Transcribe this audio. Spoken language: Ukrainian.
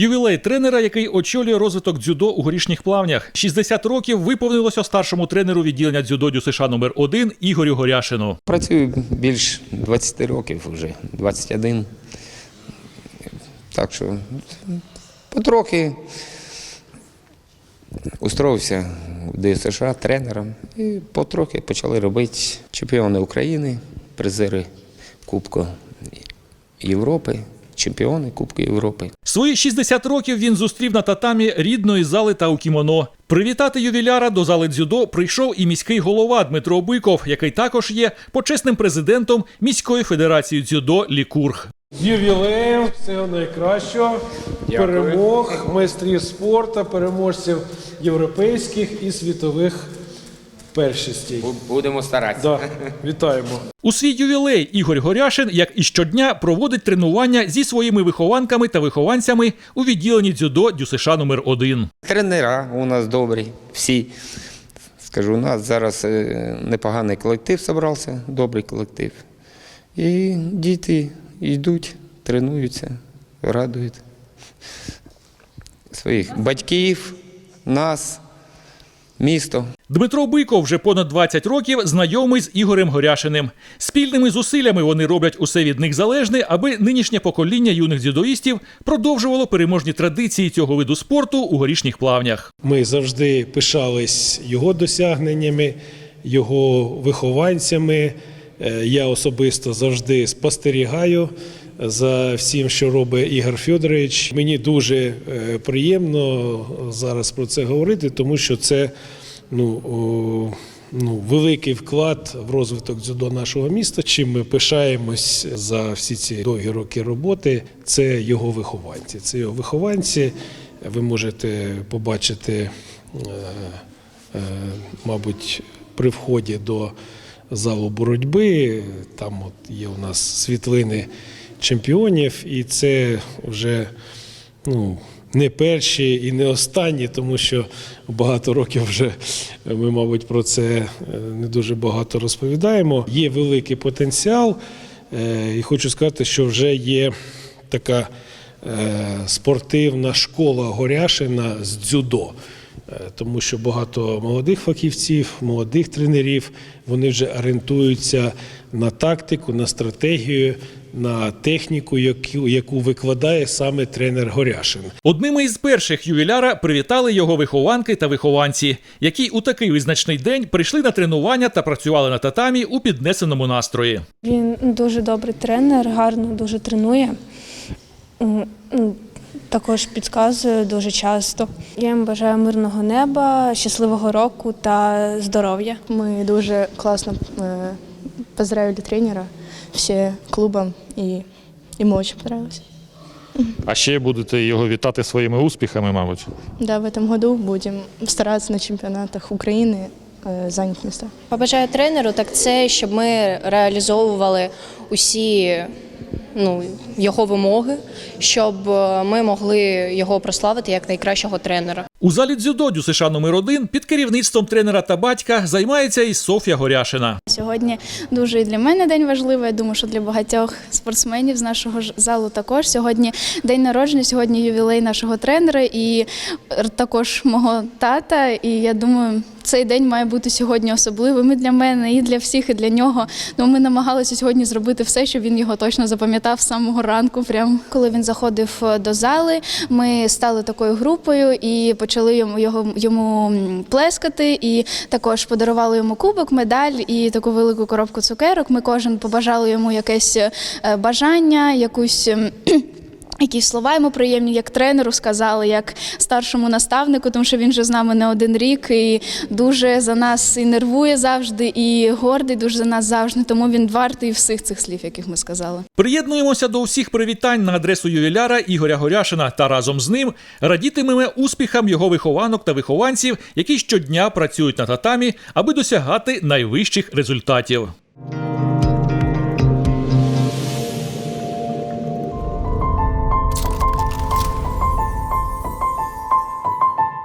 Ювілей тренера, який очолює розвиток дзюдо у горішніх плавнях. 60 років виповнилося старшому тренеру відділення дзюдо ДЮСШ номер 1 Ігорю Горяшину. Працюю більш 20 років вже, 21. Так що потрохи устроївся в ДСШ тренером і потрохи почали робити чемпіони України, призери Кубку Європи, чемпіони Кубку Європи. Свої 60 років він зустрів на татамі рідної зали та у кімоно. Привітати ювіляра до зали дзюдо прийшов і міський голова Дмитро Биков, який також є почесним президентом міської федерації дзюдо Лікург. З ювілеєм всього найкращого, перемог, майстрів спорту, переможців європейських і світових першостей. Будемо старатися. Да, вітаємо. У свій ювілей Ігор Горяшин, як і щодня, проводить тренування зі своїми вихованками та вихованцями у відділенні дзюдо ДЮСШ номер 1 Тренера у нас добрі, всі. Скажу, у нас зараз е, непоганий колектив зібрався, добрий колектив. І діти йдуть, тренуються, радують своїх батьків, нас, місто. Дмитро Биков вже понад 20 років знайомий з Ігорем Горяшиним. Спільними зусиллями вони роблять усе від них залежне, аби нинішнє покоління юних дзюдоїстів продовжувало переможні традиції цього виду спорту у горішніх плавнях. Ми завжди пишались його досягненнями, його вихованцями. Е, Я особисто завжди спостерігаю за всім, що робить Ігор Федорович. Мені дуже е, приємно зараз про це говорити, тому що це ну, о, ну, великий вклад в розвиток дзюдо нашого міста. Чим ми пишаємось за всі ці довгі роки роботи, це його вихованці. Це його вихованці. Ви можете побачити, е, е, мабуть, при вході до залу боротьби. Там от є у нас світлини чемпіонів, і це вже ну, не перші і не останні, тому що багато років вже ми, мабуть, про це е, не дуже багато розповідаємо. Є великий потенціал, е, і хочу сказати, що вже є така е, спортивна школа Горяшина з дзюдо. Тому що багато молодих фахівців, молодих тренерів, вони вже орієнтуються на тактику, на стратегію, на техніку, яку, яку викладає саме тренер Горяшин. Одними із перших ювіляра привітали його вихованки та вихованці, які у такий визначний день прийшли на тренування та працювали на татамі у піднесеному настрої. Він дуже добрий тренер, гарно дуже тренує. М, м, Також підказує дуже часто. Я їм бажаю мирного неба, щасливого року та здоров'я. Мы дуже классно э, поздравили тренера, все клубом, и ему очень понравилось. А ще будете його вітати своїми успіхами, мабуть. Да, в этом году будем стараться на чемпионатах Украины э, занять места. Побажаю тренеру, так це щоб ми реалізовували усі ну, його вимоги, щоб е, ми могли його прославити як найкращого тренера. У залі дзюдо ДЮСШ номер 1 під керівництвом тренера та батька займається і Софія Горяшина. Сьогодні дуже і для мене день важливий. Я думаю, що для багатьох спортсменів з нашого ж залу також. Сьогодні день народження, сьогодні ювілей нашого тренера і також мого тата. І я думаю, цей день має бути сьогодні особливим і для мене, і для всіх, і для нього. Ну, ми намагалися сьогодні зробити все, щоб він його точно запам'ятав з самого ранку. Прям коли він заходив е, до зали, ми стали такою групою і почали йому його йому плескати. І також подарували йому кубок, медаль і таку велику коробку цукерок. Ми кожен побажали йому якесь е, бажання, якусь. Якісь слова йому приємні, як тренеру сказали, як старшому наставнику, тому що він вже з нами не один рік і дуже за нас і нервує завжди, і гордий дуже за нас завжди. Тому він вартий всіх цих слів, яких ми сказали. Приєднуємося до усіх привітань на адресу ювіляра Ігоря Горяшина та разом з ним радітимемо успіхам його вихованок та вихованців, які щодня працюють на татамі, аби досягати найвищих результатів.